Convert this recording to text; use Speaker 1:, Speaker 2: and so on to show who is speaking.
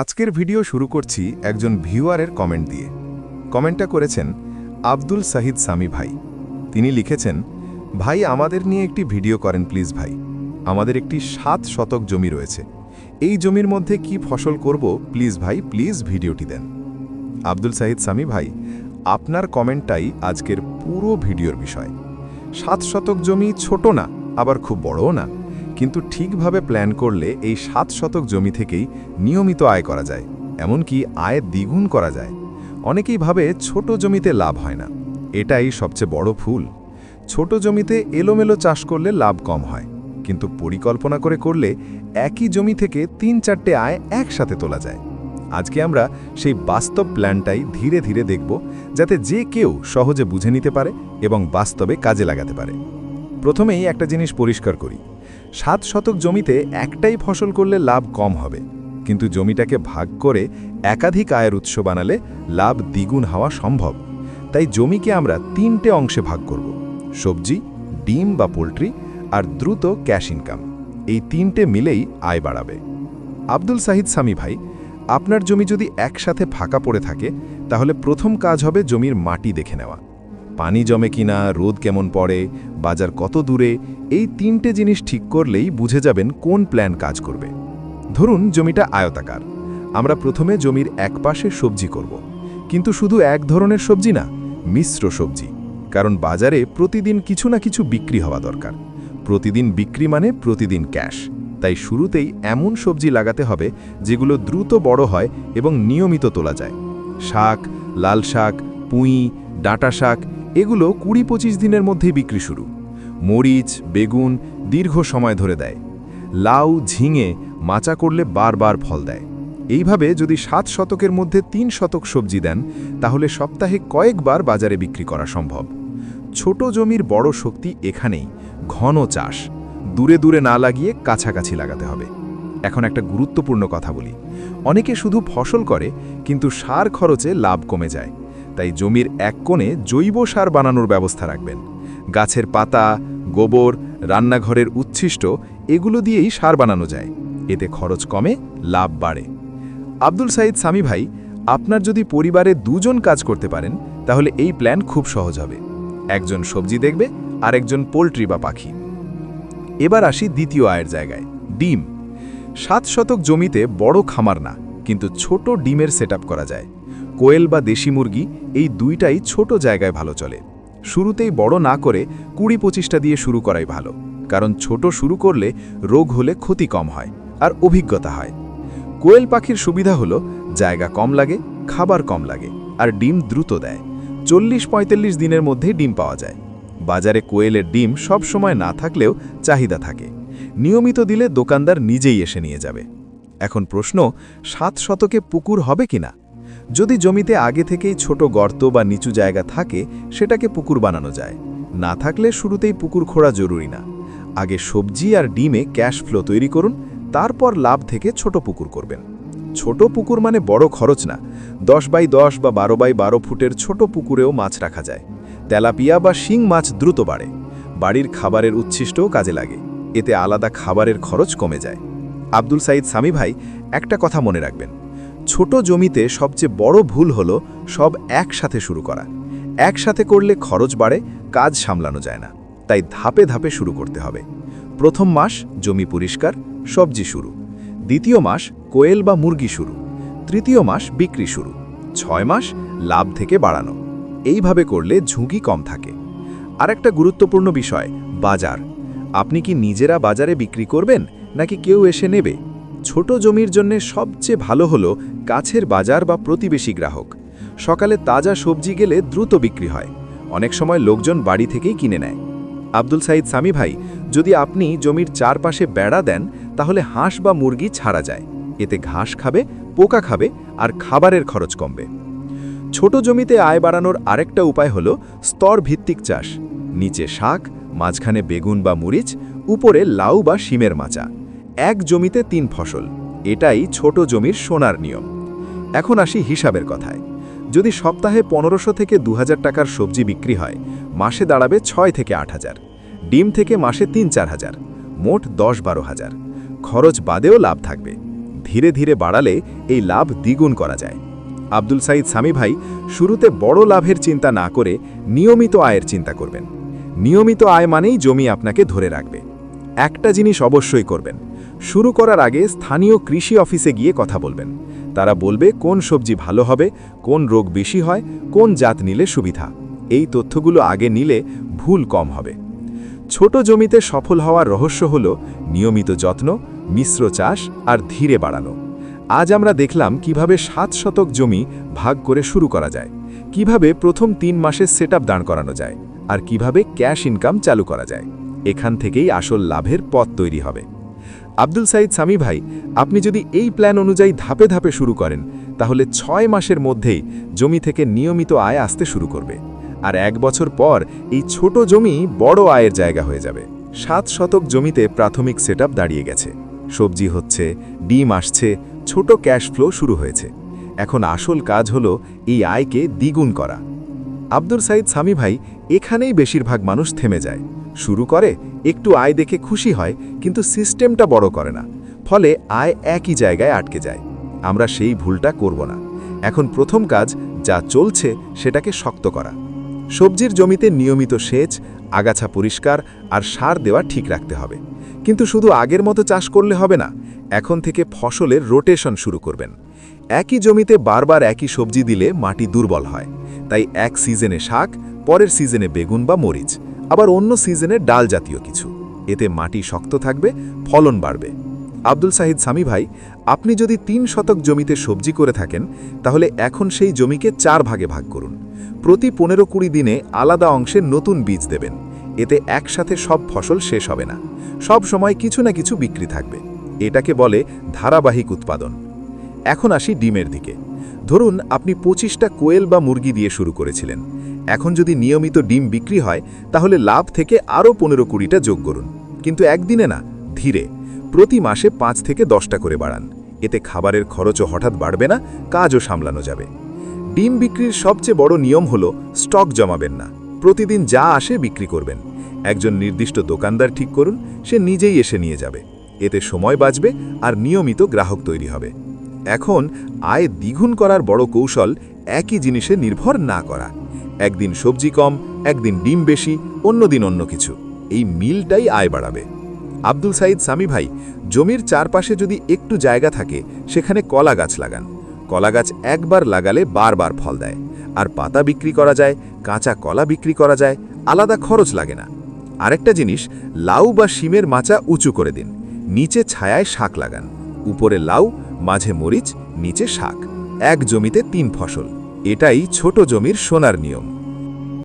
Speaker 1: আজকের ভিডিও শুরু করছি একজন ভিউয়ারের কমেন্ট দিয়ে। কমেন্টটা করেছেন আব্দুল সাহিদ সামি ভাই। তিনি লিখেছেন, ভাই, আমাদের নিয়ে একটি ভিডিও করেন প্লিজ ভাই। আমাদের একটি সাত শতক জমি রয়েছে। এই জমির মধ্যে কি ফসল করব প্লিজ ভাই, প্লিজ ভিডিওটি দেন। আব্দুল সাহিদ সামি ভাই, আপনার কমেন্টটাই আজকের পুরো ভিডিওর বিষয়। সাত শতক জমি ছোট না, আবার খুব বড়ও না। কিন্তু ঠিকভাবে প্ল্যান করলে এই সাত শতক জমি থেকেই নিয়মিত আয় করা যায়, এমনকি আয় দ্বিগুণ করা যায়। অনেকেই ভাবে ছোট জমিতে লাভ হয় না, এটাই সবচেয়ে বড় ফুল ছোট জমিতে এলোমেলো চাষ করলে লাভ কম হয়, কিন্তু পরিকল্পনা করে করলে একই জমি থেকে তিন চারটে আয় একসাথে তোলা যায়। আজকে আমরা সেই বাস্তব প্ল্যানটাই ধীরে ধীরে দেখব, যাতে যে কেউ সহজে বুঝে নিতে পারে এবং বাস্তবে কাজে লাগাতে পারে। প্রথমেই একটা জিনিস পরিষ্কার করি। সাত শতক জমিতে একটাই ফসল করলে লাভ কম হবে। কিন্তু জমিটাকে ভাগ করে একাধিক আয়ের উৎস বানালে লাভ দ্বিগুণ হওয়া সম্ভব। তাই জমিকে আমরা তিনটে অংশে ভাগ করব, সবজি, ডিম বা পোলট্রি আর দ্রুত ক্যাশ ইনকাম। এই তিনটে মিলেই আয় বাড়াবে। আব্দুল সাহিদ সামি ভাই, আপনার জমি যদি একসাথে ফাঁকা পড়ে থাকে, তাহলে প্রথম কাজ হবে জমির মাটি দেখে নেওয়া। পানি জমে কিনা, রোদ কেমন পড়ে, বাজার কত দূরে, এই তিনটে জিনিস ঠিক করলেই বুঝে যাবেন কোন প্ল্যান কাজ করবে। ধরুন জমিটা আয়তাকার। আমরা প্রথমে জমির একপাশে সবজি করব। কিন্তু শুধু এক ধরনের সবজি না, মিশ্র সবজি। কারণ বাজারে প্রতিদিন কিছু না কিছু বিক্রি হওয়া দরকার। প্রতিদিন বিক্রি মানে প্রতিদিন ক্যাশ। তাই শুরুতেই এমন সবজি লাগাতে হবে যেগুলো দ্রুত বড় হয় এবং নিয়মিত তোলা যায়। শাক, লাল শাক, পুঁই, ডাঁটা শাক এগুলো কুড়ি পঁচিশ দিনের মধ্যেই বিক্রি শুরু। মরিচ, বেগুন দীর্ঘ সময় ধরে দেয়। লাউ ঝিঙে মাচা করলে বারবার ফল দেয়। এইভাবে যদি সাত শতকের মধ্যে তিন শতক সবজি দেন, তাহলে সপ্তাহে কয়েকবার বাজারে বিক্রি করা সম্ভব। ছোট জমির বড় শক্তি এখানেই, ঘন চাষ। দূরে দূরে না লাগিয়ে কাছাকাছি লাগাতে হবে। এখন একটা গুরুত্বপূর্ণ কথা বলি। অনেকে শুধু ফসল করে, কিন্তু সার খরচে লাভ কমে যায়। তাই জমির এক কোণে জৈব সার বানানোর ব্যবস্থা রাখবেন। গাছের পাতা, গোবর, রান্নাঘরের উচ্ছিষ্ট এগুলো দিয়েই সার বানানো যায়। এতে খরচ কমে, লাভ বাড়ে। আব্দুল সাইদ সামি ভাই, আপনার যদি পরিবারে দুজন কাজ করতে পারেন, তাহলে এই প্ল্যান খুব সহজ হবে। একজন সবজি দেখবে আর একজন পোলট্রি বা পাখি। এবার আসি দ্বিতীয় আয়ের জায়গায়, ডিম। সাত শতক জমিতে বড় খামার না, কিন্তু ছোট ডিমের সেট করা যায়। কোয়েল বা দেশি মুরগি এই দুইটাই ছোট জায়গায় ভালো চলে। শুরুতেই বড় না করে কুড়ি পঁচিশটা দিয়ে শুরু করাই ভালো, কারণ ছোট শুরু করলে রোগ হলে ক্ষতি কম হয় আর অভিজ্ঞতা হয়। কোয়েল পাখির সুবিধা হলো জায়গা কম লাগে, খাবার কম লাগে আর ডিম দ্রুত দেয়। চল্লিশ পঁয়তাল্লিশ দিনের মধ্যে ডিম পাওয়া যায়। বাজারে কোয়েলের ডিম সব সময় না থাকলেও চাহিদা থাকে। নিয়মিত দিলে দোকানদার নিজেই এসে নিয়ে যাবে। এখন প্রশ্ন, সাত শতকে পুকুর হবে কিনা? যদি জমিতে আগে থেকেই ছোট গর্ত বা নিচু জায়গা থাকে, সেটাকে পুকুর বানানো যায়। না থাকলে শুরুতেই পুকুর খোঁড়া জরুরি না। আগে সবজি আর ডিমে ক্যাশ ফ্লো তৈরি করুন, তারপর লাভ থেকে ছোট পুকুর করবেন। ছোট পুকুর মানে বড় খরচ না, দশ বাই দশ বা বারো বাই বারো ফুটের ছোট পুকুরেও মাছ রাখা যায়। তেলাপিয়া বা শিং মাছ দ্রুত বাড়ে। বাড়ির খাবারের উচ্ছিষ্টও কাজে লাগে। এতে আলাদা খাবারের খরচ কমে যায়। আব্দুল সাইদ সামি ভাই, একটা কথা মনে রাখবেন। ছোট জমিতে সবচেয়ে বড় ভুল হলো সব একসাথে শুরু করা। একসাথে করলে খরচ বাড়ে, কাজ সামলানো যায় না। তাই ধাপে ধাপে শুরু করতে হবে। প্রথম মাস জমি পরিষ্কার, সবজি শুরু। দ্বিতীয় মাস কোয়েল বা মুরগি শুরু। তৃতীয় মাস বিক্রি শুরু। ছয় মাস লাভ থেকে বাড়ানো। এইভাবে করলে ঝুঁকি কম থাকে। আরেকটা গুরুত্বপূর্ণ বিষয়, বাজার। আপনি কি নিজেরা বাজারে বিক্রি করবেন, নাকি কেউ এসে নেবে? ছোট জমির জন্য সবচেয়ে ভালো হলো কাছের বাজার বা প্রতিবেশী গ্রাহক। সকালে তাজা সবজি গেলে দ্রুত বিক্রি হয়। অনেক সময় লোকজন বাড়ি থেকেই কিনে নেয়। আব্দুল সাইদ সামি ভাই, যদি আপনি জমির চারপাশে বেড়া দেন, তাহলে হাঁস বা মুরগি ছাড়া যায়। এতে ঘাস খাবে, পোকা খাবে আর খাবারের খরচ কমবে। ছোট জমিতে আয় বাড়ানোর আরেকটা উপায় হল স্তর ভিত্তিক চাষ। নিচে শাক, মাঝখানে বেগুন বা মরিচ, উপরে লাউ বা শিমের মাচা। এক জমিতে তিন ফসল। এটাই ছোট জমির সোনার নিয়ম। এখন আসি হিসাবের কথায়। যদি সপ্তাহে পনেরোশো থেকে দু হাজার টাকার সবজি বিক্রি হয়, মাসে দাঁড়াবে ছয় থেকে আট হাজার। ডিম থেকে মাসে তিন চার হাজার। মোট দশ বারো হাজার। খরচ বাদেও লাভ থাকবে। ধীরে ধীরে বাড়ালে এই লাভ দ্বিগুণ করা যায়। আব্দুল সাইদ সামি ভাই শুরুতে বড় লাভের চিন্তা না করে নিয়মিত আয়ের চিন্তা করবেন। নিয়মিত আয় মানেই জমি আপনাকে ধরে রাখবে। একটা জিনিস অবশ্যই করবেন। শুরু করার আগে স্থানীয় কৃষি অফিসে গিয়ে কথা বলবেন। তারা বলবে কোন সবজি ভালো হবে, কোন রোগ বেশি হয়, কোন জাত নিলে সুবিধা। এই তথ্যগুলো আগে নিলে ভুল কম হবে। ছোট জমিতে সফল হওয়ার রহস্য হল নিয়মিত যত্ন, মিশ্র চাষ আর ধীরে বাড়ানো। আজ আমরা দেখলাম কীভাবে সাত শতক জমি ভাগ করে শুরু করা যায়, কীভাবে প্রথম তিন মাসের সেট দাঁড় করানো যায়, আর কীভাবে ক্যাশ ইনকাম চালু করা যায়। এখান থেকেই আসল লাভের পথ তৈরি হবে। আব্দুল সাইদ সামি ভাই, আপনি যদি এই প্ল্যান অনুযায়ী ধাপে ধাপে শুরু করেন, তাহলে ছয় মাসের মধ্যেই জমি থেকে নিয়মিত আয় আসতে শুরু করবে। আর এক বছর পর এই ছোট জমি বড় আয়ের জায়গা হয়ে যাবে। সাত শতক জমিতে প্রাথমিক সেট দাঁড়িয়ে গেছে। সবজি হচ্ছে, ডিম আসছে, ছোট ক্যাশ ফ্লো শুরু হয়েছে। এখন আসল কাজ হলো এই আয়কে দ্বিগুণ করা। আব্দুল সাইদ সামি ভাই, এখানেই বেশিরভাগ মানুষ থেমে যায়। শুরু করে একটু আয় দেখে খুশি হয়, কিন্তু সিস্টেমটা বড় করে না। ফলে আয় একই জায়গায় আটকে যায়। আমরা সেই ভুলটা করব না। এখন প্রথম কাজ, যা চলছে, সেটাকে শক্ত করা। সবজির জমিতে নিয়মিত সেচ, আগাছা পরিষ্কার আর সার দেওয়া ঠিক রাখতে হবে। কিন্তু শুধু আগের মতো চাষ করলে হবে না, এখন থেকে ফসলের রোটেশন শুরু করবেন। একই জমিতে বারবার একই সবজি দিলে মাটি দুর্বল হয়। তাই এক সিজনে শাক, পরের সিজনে বেগুন বা মরিচ। আবার অন্য সিজনে ডাল জাতীয় কিছু। এতে মাটি শক্ত থাকবে, ফলন বাড়বে। আব্দুল সাহিদ সামি ভাই, আপনি যদি তিন শতক জমিতে সবজি করে থাকেন, তাহলে এখন সেই জমিকে চার ভাগে ভাগ করুন। প্রতি পনেরো কুড়ি দিনে আলাদা অংশে নতুন বীজ দেবেন। এতে একসাথে সব ফসল শেষ হবে না। সব সময় কিছু না কিছু বিক্রি থাকবে। এটাকে বলে ধারাবাহিক উৎপাদন। এখন আসি ডিমের দিকে। ধরুন আপনি পঁচিশটা কোয়েল বা মুরগি দিয়ে শুরু করেছিলেন। এখন যদি নিয়মিত ডিম বিক্রি হয়, তাহলে লাভ থেকে আরও পনেরো কুড়িটা যোগ করুন। কিন্তু একদিনে না, ধীরে। প্রতি মাসে পাঁচ থেকে দশটা করে বাড়ান। এতে খাবারের খরচও হঠাৎ বাড়বে না, কাজও সামলানো যাবে। ডিম বিক্রির সবচেয়ে বড় নিয়ম হলো, স্টক জমাবেন না। প্রতিদিন যা আসে বিক্রি করবেন। একজন নির্দিষ্ট দোকানদার ঠিক করুন, সে নিজেই এসে নিয়ে যাবে। এতে সময় বাঁচবে আর নিয়মিত গ্রাহক তৈরি হবে। এখন আয় দ্বিগুণ করার বড় কৌশল একই জিনিসে নির্ভর না করা। একদিন সবজি কম, একদিন ডিম বেশি, অন্যদিন অন্য কিছু। এই মিলটাই আয় বাড়াবে। আব্দুল সাইদ সামি ভাই, জমির চারপাশে যদি একটু জায়গা থাকে, সেখানে কলা গাছ লাগান। কলা গাছ একবার লাগালে বারবার ফল দেয়। আর পাতা বিক্রি করা যায়, কাঁচা কলা বিক্রি করা যায়, আলাদা খরচ লাগে না। আরেকটা জিনিস, লাউ বা শিমের মাচা উঁচু করে দিন। নিচে ছায়ায় শাক লাগান। উপরে লাউ, মাঝে মরিচ, নিচে শাক। এক জমিতে তিন ফসল। এটাই ছোট জমির সোনার নিয়ম।